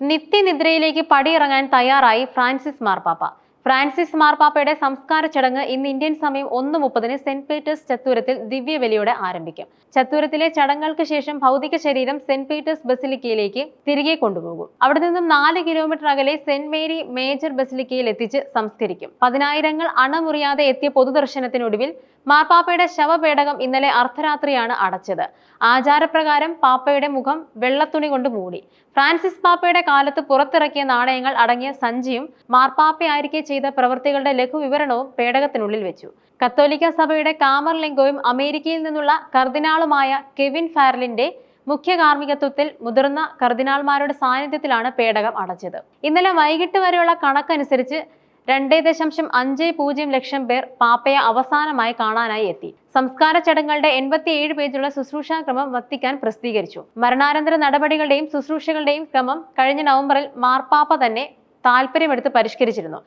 നിത്യനിദ്രയിലേക്ക് പടിയിറങ്ങാൻ തയ്യാറായി ഫ്രാൻസിസ് മാർപ്പാപ്പ. ഫ്രാൻസിസ് മാർപ്പാപ്പയുടെ സംസ്കാര ചടങ്ങ് ഇന്ന് ഇന്ത്യൻ സമയം ഒന്ന് മുപ്പതിന് സെന്റ് പീറ്റേഴ്സ് ചത്തൂരത്തിൽ ദിവ്യബലിയോടെ ആരംഭിക്കും. ചത്തൂരത്തിലെ ചടങ്ങുകൾക്ക് ശേഷം ഭൗതിക ശരീരം സെന്റ് പീറ്റേഴ്സ് ബസിലിക്കയിലേക്ക് തിരികെ കൊണ്ടുപോകും. അവിടെ നിന്നും നാല് കിലോമീറ്റർ അകലെ സെന്റ് മേരി മേജർ ബസിലിക്കയിൽ എത്തിച്ച് സംസ്കരിക്കും. പതിനായിരങ്ങൾ അണമുറിയാതെ എത്തിയ പൊതുദർശനത്തിനൊടുവിൽ മാർപ്പാപ്പയുടെ ശവപേടകം ഇന്നലെ അർദ്ധരാത്രിയാണ് അടച്ചത്. ആചാരപ്രകാരം പാപ്പയുടെ മുഖം വെള്ളത്തുണി കൊണ്ട് മൂടി. ഫ്രാൻസിസ് പാപ്പയുടെ കാലത്ത് പുറത്തിറക്കിയ നാണയങ്ങൾ അടങ്ങിയ സഞ്ചിയും മാർപ്പാപ്പയായിരിക്കെ ചെയ്ത പ്രവൃത്തികളുടെ ലഘുവിവരണവും പേടകത്തിനുള്ളിൽ വെച്ചു. കത്തോലിക്ക സഭയുടെ കാമർലിംഗോയും അമേരിക്കയിൽ നിന്നുള്ള കർദിനാളുമായ കെവിൻ ഫാരലിന്റെ മുഖ്യ കാർമ്മികത്വത്തിൽ മുതിർന്ന കർദിനാൾമാരുടെ സാന്നിധ്യത്തിലാണ് പേടകം അടച്ചത്. ഇന്നലെ വൈകിട്ട് വരെയുള്ള കണക്കനുസരിച്ച് രണ്ടേ ദശാംശം അഞ്ച് പൂജ്യം ലക്ഷം പേർ പാപ്പയെ അവസാനമായി കാണാനായി എത്തി. സംസ്കാര ചടങ്ങുകളുടെ എൺപത്തിയേഴ് പേജുള്ള ശുശ്രൂഷാ ക്രമം വത്തിക്കാൻ പ്രസിദ്ധീകരിച്ചു. മരണാനന്തര നടപടികളുടെയും ശുശ്രൂഷകളുടെയും ക്രമം കഴിഞ്ഞ നവംബറിൽ മാർപ്പാപ്പ തന്നെ താല്പര്യമെടുത്ത് പരിഷ്കരിച്ചിരുന്നു.